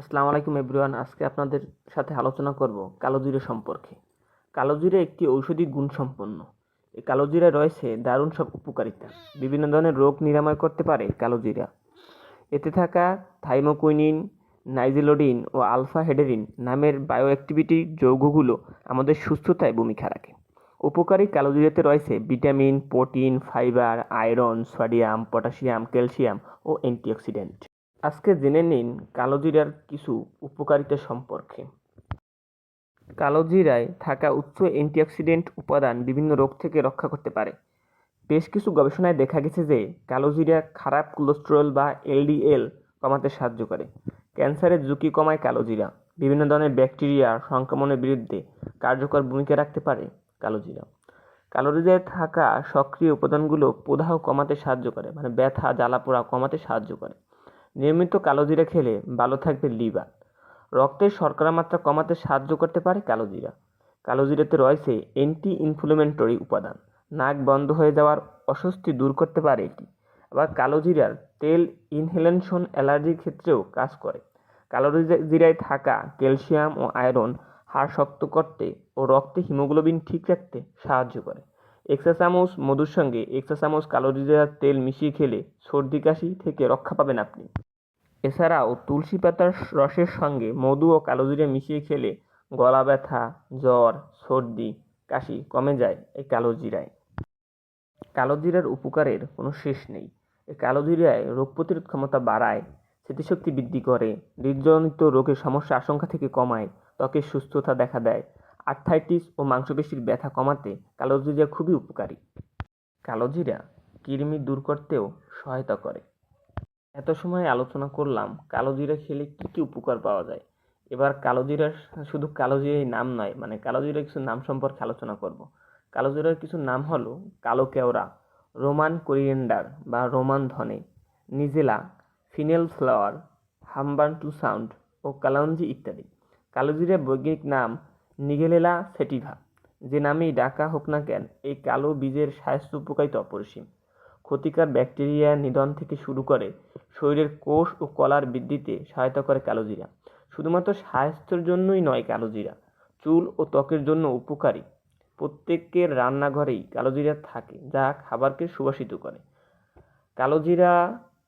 আসসালামু আলাইকুম এভরিওয়ান, আজকে আপনাদের সাথে আলোচনা করব কালো জিরে সম্পর্কে। কালো জিরে একটি ঔষধি গুণসম্পন্ন এই কালো জিরায় রয়েছে দারুণ সব উপকারিতা। বিভিন্ন ধরনের রোগ নিরাময় করতে পারে কালো জিরা এতে থাকা থাইমোকুইনিন, নাইজেলোডিন ও আলফা হেডেরিন নামের বায়োঅ্যাক্টিভিটি যৌগগুলো আমাদের সুস্থতায় ভূমিকা রাখে। উপকারী কালো জিরাতে রয়েছে vitamin, protein, fibre, iron, sodium, potassium, calcium ও অ্যান্টিঅক্সিডেন্ট। আজকে জেনে নিন কালোজিরার কিছু উপকারিতা সম্পর্কে। কালোজিরায় থাকা উচ্চ অ্যান্টিঅক্সিডেন্ট উপাদান বিভিন্ন রোগ থেকে রক্ষা করতে পারে। বেশ কিছু গবেষণায় দেখা গেছে যে কালোজিরা খারাপ কোলেস্টেরল বা এলডিএল কমাতে সাহায্য করে। ক্যান্সারের ঝুঁকি কমায় কালোজিরা। বিভিন্ন ধরনের ব্যাকটেরিয়া সংক্রমণের বিরুদ্ধে কার্যকর ভূমিকা রাখতে পারে কালোজিরা। কালোজিরায় থাকা সক্রিয় উপাদানগুলো প্রদাহ কমাতে সাহায্য করে মানে ব্যথা, জ্বালাপোড়া কমাতে সাহায্য করে। নিয়মিত কালোজিরা খেলে ভালো থাকবে লিভার। রক্তের শর্করা মাত্রা কমাতে সাহায্য করতে পারে কালোজিরা। কালোজিরাতে রয়েছে অ্যান্টি ইনফ্লুমেন্টরি উপাদান। নাক বন্ধ হয়ে যাওয়ার অস্বস্তি দূর করতে পারে এটি। আবার কালোজিরার তেল ইনহেলেনশন অ্যালার্জির ক্ষেত্রেও কাজ করে। কালোজিরায় থাকা ক্যালসিয়াম ও আয়রন হাড় শক্ত করতে ও রক্তে হিমোগ্লোবিন ঠিক রাখতে সাহায্য করে। এক চা চামচ মধুর সঙ্গে এক চা চামচ কালোজিরার তেল মিশিয়ে খেলে সর্দি কাশি থেকে রক্ষা পাবেন আপনি। এছাড়াও তুলসী পাতার রসের সঙ্গে মধু ও কালোজিরা মিশিয়ে খেলে গলা ব্যথা, জ্বর, সর্দি, কাশি কমে যায় এই কালোজিরায় কালোজিরার উপকারের কোনো শেষ নেই। এই কালোজিরায় রোগ প্রতিরোধ ক্ষমতা বাড়ায়, স্মৃতিশক্তি বৃদ্ধি করে হৃদজনিত রোগের সমস্যা আশঙ্কা থেকে কমায়, ত্বকের সুস্থতা দেখা দেয় আর্থাইটিস ও মাংসপেশির ব্যথা কমাতে কালোজিরা খুবই উপকারী। কালোজিরা কৃমি দূর করতেও সহায়তা করে। এত সময় আলোচনা করলাম কালোজিরা খেলে কী কী উপকার পাওয়া যায়? এবার কালোজিরার শুধু কালোজিরাই নাম নয় মানে কালোজিরার কিছু নাম সম্পর্কে আলোচনা করব। কালোজিরার কিছু নাম হলো কালো কেওড়া, রোমান কোরিয়েন্ডার বা রোমান ধনে, নিজেলা, ফিনেল ফ্লাওয়ার হাম্বান টু সাউন্ড ও কালাঞ্জি ইত্যাদি। কালোজিরার বৈজ্ঞানিক নাম নিগেলেলা সেটিভা। যে নামেই ডাকা হোক না কেন, এই কালো বীজের স্বাস্থ্য উপকারিতা অপরিসীম। ক্ষতিকর ব্যাকটেরিয়া নিধন থেকে শুরু করে শরীরের কোষ ও কলার বৃদ্ধিতে সহায়তা করে কালোজিরা শুধুমাত্র স্বাস্থ্যের জন্যই নয় কালোজিরা চুল ও ত্বকের জন্য উপকারী। প্রত্যেকের রান্নাঘরেই কালোজিরা থাকে, যা খাবারকে সুবাসিত করে। কালোজিরা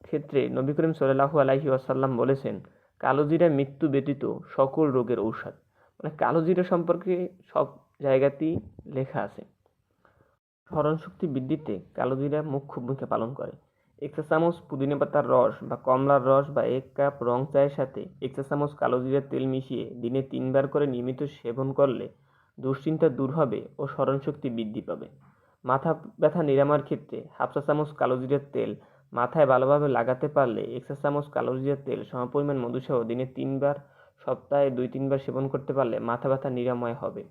ক্ষেত্রে নবী করিম সাল্লাহু আলাইহি আসাল্লাম বলেছেন কালোজিরা মৃত্যু ব্যতীত সকল রোগের ঔষধ। মানে কালোজিরা সম্পর্কে সব জায়গাতেই লেখা আছে। স্মরণশক্তি বৃদ্ধিতে কালোজিরা মুখ্য ভূমিকা পালন করে। এক চামচ পুদিনা পাতার রস বা কমলার রস বা এক কাপ রং চায়ের সাথে এক চামচ কালোজিরার তেল মিশিয়ে দিনে তিনবার করে নিয়মিত সেবন করলে দুশ্চিন্তা দূর হবে ও স্মরণশক্তি বৃদ্ধি পাবে। মাথা ব্যথা নিরাময়ের ক্ষেত্রে হাফ চা চামচ কালোজিরার তেল মাথায় ভালোভাবে লাগাতে পারলে এক চামচ কালোজিরার তেল সমপরিমাণ মধুসহ দিনে তিনবার, সপ্তাহে দুই তিনবার সেবন করতে পারলে মাথা ব্যথা নিরাময় হবে।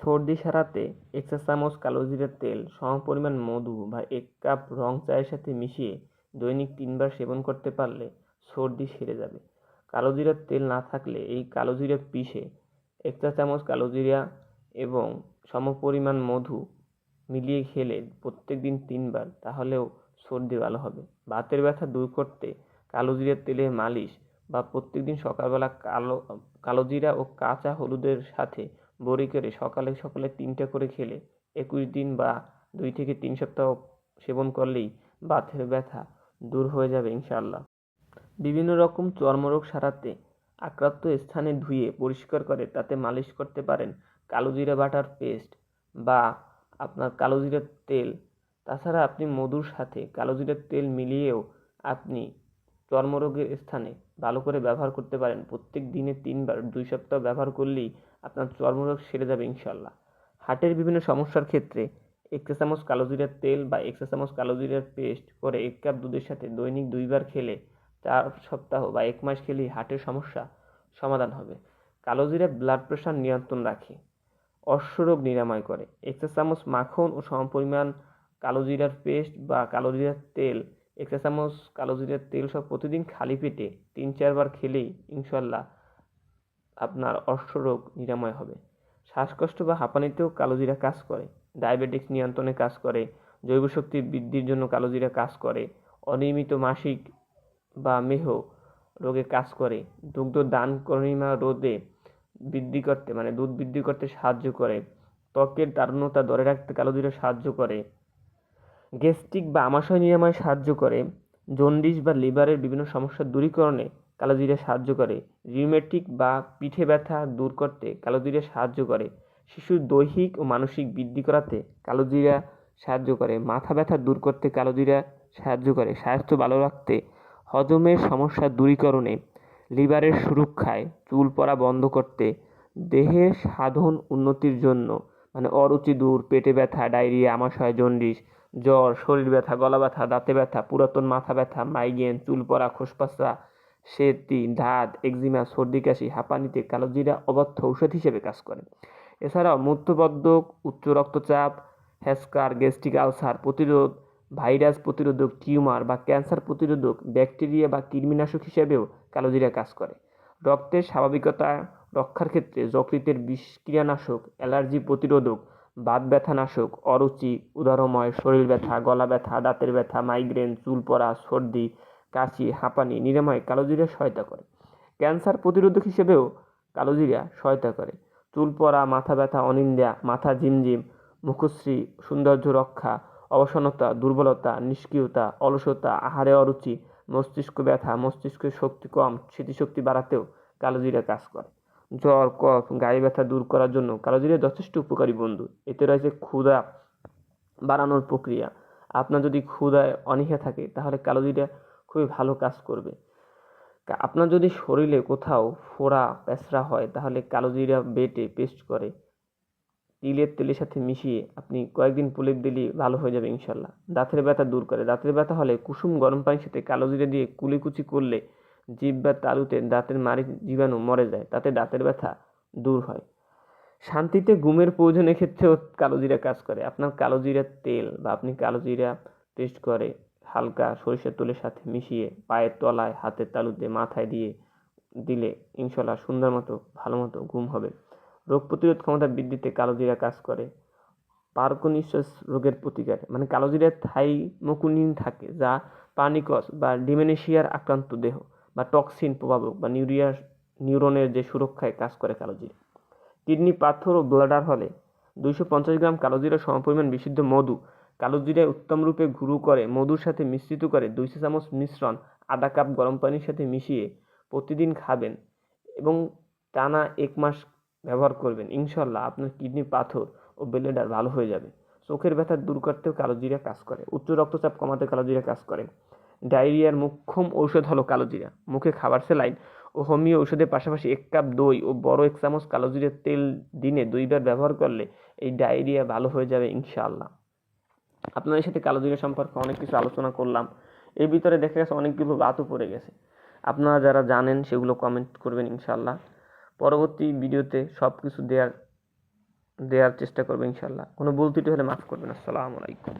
সর্দি সারাতে এক চা চামচ কালোজিরার তেল, সমপরিমাণ মধু বা এক কাপ রং চায়ের সাথে মিশিয়ে দৈনিক তিনবার সেবন করতে পারলে সর্দি সেরে যাবে। কালোজিরার তেল না থাকলে এই কালোজিরা পিষে এক চা চামচ কালোজিরা এবং সমপরিমাণ মধু মিলিয়ে খেলে প্রত্যেক দিন তিনবার, তাহলেও সর্দি ভালো হবে। বাতের ব্যথা দূর করতে কালোজিরার তেলে মালিশ বা প্রত্যেকদিন সকালবেলা কালো কালোজিরা ও কাঁচা হলুদের সাথে বড়ি করে সকালে সকালে তিনটা করে খেলে একুশ দিন বা দুই থেকে তিন সপ্তাহ সেবন করলেই বাতের ব্যথা দূর হয়ে যাবে ইনশাল্লাহ বিভিন্ন রকম চর্মরোগ সারাতে আক্রান্ত স্থানে ধুয়ে পরিষ্কার করে তাতে মালিশ করতে পারেন কালোজিরা বাটার পেস্ট বা আপনার কালোজিরার তেল। তাছাড়া আপনি মধুর সাথে কালোজিরার তেল মিলিয়েও আপনি চর্মরোগের স্থানে ভালো করে ব্যবহার করতে পারেন। প্রত্যেক দিনে তিনবার, দুই সপ্তাহ ব্যবহার করলেই আপনার চর্মরোগ সেরে যাবে ইনশাল্লাহ হার্টের বিভিন্ন সমস্যার ক্ষেত্রে এক কালোজিরার তেল বা এক কালোজিরার পেস্ট করে এক কাপ দুধের সাথে দৈনিক দুইবার খেলে চার সপ্তাহ বা এক মাস খেলেই হার্টের সমস্যা সমাধান হবে। কালোজিরা ব্লাড প্রেশার নিয়ন্ত্রণ রাখে, অশ্বরোগ নিরাময় করে। এক চামচ মাখন ও সমপরিমাণ কালোজিরার পেস্ট বা কালোজিরার তেল এক চা চামচ কালোজিরার তেল সব প্রতিদিন খালি পেটে তিন চারবার খেলেই ইনশাল্লাহ আপনার অশ্বরোগ নিরাময় হবে। শ্বাসকষ্ট বা হাঁপানিতেও কালোজিরা কাজ করে, ডায়াবেটিক্স নিয়ন্ত্রণে কাজ করে, জৈব শক্তি বৃদ্ধির জন্য কালোজিরা কাজ করে, অনিয়মিত মাসিক বা মেহ রোগে কাজ করে, দুগ্ধ দান কর্মীমা রোদে বৃদ্ধি করতে মানে দুধ বৃদ্ধি করতে সাহায্য করে, ত্বকের তারুণ্যতা ধরে রাখতে কালোজিরা সাহায্য করে গ্যাস্ট্রিক বা আমাশয় নিরাময়ে সাহায্য করে, জন্ডিস বা লিভারের বিভিন্ন সমস্যা দূরীকরণে কালোজিরা সাহায্য করে রিউমেটিক বা পিঠে ব্যথা দূর করতে কালোজিরা সাহায্য করে, শিশুর দৈহিক ও মানসিক বৃদ্ধি করাতে কালোজিরা সাহায্য করে, মাথা ব্যথা দূর করতে কালোজিরা সাহায্য করে, স্বাস্থ্য ভালো রাখতে হজমের সমস্যা দূরীকরণে লিভারের সুরক্ষায় চুল পড়া বন্ধ করতে দেহের সাধন উন্নতির জন্য মানে অরুচি দূর, পেটে ব্যথা, ডায়রিয়া, আমাশয়, জন্ডিস জ্বর, শরীর ব্যথা, গলা ব্যথা, দাঁতে ব্যথা, পুরাতন মাথা ব্যথা মাইগ্রেন চুল পড়া, খোসপাসা, সেতি, দাঁত একজিমা সর্দি, কাশি, হাঁপানিতে কালোজিরা অবদ্ধ ঔষধ হিসেবে কাজ করে। এছাড়াও মূত্রবদ্ধক উচ্চ রক্তচাপ, হ্যাসকার, গ্যাস্ট্রিক আলসার প্রতিরোধ, ভাইরাস প্রতিরোধক টিউমার বা ক্যান্সার প্রতিরোধক ব্যাকটেরিয়া বা কৃমিনাশক হিসেবেও কালোজিরা কাজ করে। রক্তের স্বাভাবিকতা রক্ষার ক্ষেত্রে যকৃতের বিষক্রিয়ানাশক, অ্যালার্জি প্রতিরোধক বাত ব্যথানাশক অরুচি, উদারময় শরীর ব্যথা, গলা ব্যথা, দাঁতের ব্যথা, মাইগ্রেন, চুল পড়া, সর্দি, কাশি, হাঁপানি, নিরাময়, কালোজিরা সহায়তা করে। ক্যান্সার প্রতিরোধক হিসেবেও কালোজিরা সহায়তা করে। চুল পড়া, মাথা ব্যথা অনিন্দা মাথা ঝিমঝিম, মুখশ্রী, সৌন্দর্য রক্ষা, অবসন্নতা, দুর্বলতা, নিষ্ক্রিয়তা, অলসতা, আহারে অরুচি, মস্তিষ্ক ব্যথা, মস্তিষ্কের শক্তি কম, স্মৃতিশক্তি বাড়াতেও কালোজিরা কাজ করে। জ্বর, কফ, গায়ে ব্যথা দূর করার জন্য কালোজিরা যথেষ্ট উপকারী বন্ধু। এতে রয়েছে ক্ষুধা বাড়ানোর প্রক্রিয়া। আপনার যদি ক্ষুধায় অনীহা থাকে, তাহলে কালোজিরা খুবই ভালো কাজ করবে। আপনার যদি শরীরে কোথাও ফোড়া প্যাঁচড়া হয়, তাহলে কালোজিরা বেটে পেস্ট করে তিলের তেলের সাথে মিশিয়ে আপনি কয়েকদিন প্রলেপ দিলেই ভালো হয়ে যাবে ইনশাল্লাহ। দাঁতের ব্যথা দূর করে। দাঁতের ব্যথা হলে কুসুম গরম পানির সাথে কালোজিরা দিয়ে কুলিকুচি করলে জিভ বা তালুতে দাঁতের মাড়ির জীবাণু মরে যায়, তাতে দাঁতের ব্যথা দূর হয়। শান্তিতে ঘুমের প্রয়োজনের ক্ষেত্রেও কালোজিরা কাজ করে। আপনার কালোজিরার তেল বা আপনি কালোজিরা পেস্ট করে হালকা সরিষার তেলের সাথে মিশিয়ে পায়ের তলায় হাতের তালুতে মাথায় দিয়ে দিলে ইনশাল্লাহ সুন্দর মতো, ভালো মতো ঘুম হবে। রোগ প্রতিরোধ ক্ষমতা বৃদ্ধিতে কালোজিরা কাজ করে। পার্কনিসস রোগের প্রতিকার মানে কালোজিরায় থাইমোকুনিন থাকে, যা পানিকস বা ডিমেনেশিয়ার আক্রান্ত দেহ। বা টক্সিন প্রভাবক বা নিউরিয়ার নিউরনের যে সুরক্ষায় কাজ করে কালোজিরা কিডনি পাথর ও ব্লাডার হলে দুইশো পঞ্চাশ গ্রাম কালোজিরা সমপরিমাণ বিশুদ্ধ মধু কালোজিরায় উত্তম রূপে গুঁড়ো করে, মধুর সাথে মিশ্রিত করে দুইশো চামচ মিশ্রণ, আধা কাপ গরম পানির সাথে মিশিয়ে প্রতিদিন খাবেন এবং টানা এক মাস ব্যবহার করবেন। ইনশাল্লাহ আপনার কিডনি পাথর ও ব্লেডার ভালো হয়ে যাবে। চোখের ব্যথা দূর করতেও কালোজিরা কাজ করে। উচ্চ রক্তচাপ কমাতে কালোজিরা কাজ করে। ডায়রিয়ার মুখ্যম ঔষধ হলো কালোজিরা। মুখে খাবার স্যালাইন ও হোমিও ঔষধের পাশাপাশি এক কাপ দই ও বড় এক চামচ কালোজিরার তেল দিনে দুইবার ব্যবহার করলে এই ডায়রিয়া ভালো হয়ে যাবে ইনশাআল্লাহ। আপনাদের সাথে কালোজিরা সম্পর্কে অনেক কিছু আলোচনা করলাম। এর ভিতরে দেখা গেছে অনেকগুলো বাতও পড়ে গেছে। আপনারা যারা জানেন সেগুলো কমেন্ট করবেন ইনশাআল্লাহ। পরবর্তী ভিডিওতে সব কিছু দেওয়ার দেওয়ার চেষ্টা করবেন ইনশাআল্লাহ। কোনো ভুল ত্রুটি হলে মাফ করবেন। আসসালামু আলাইকুম।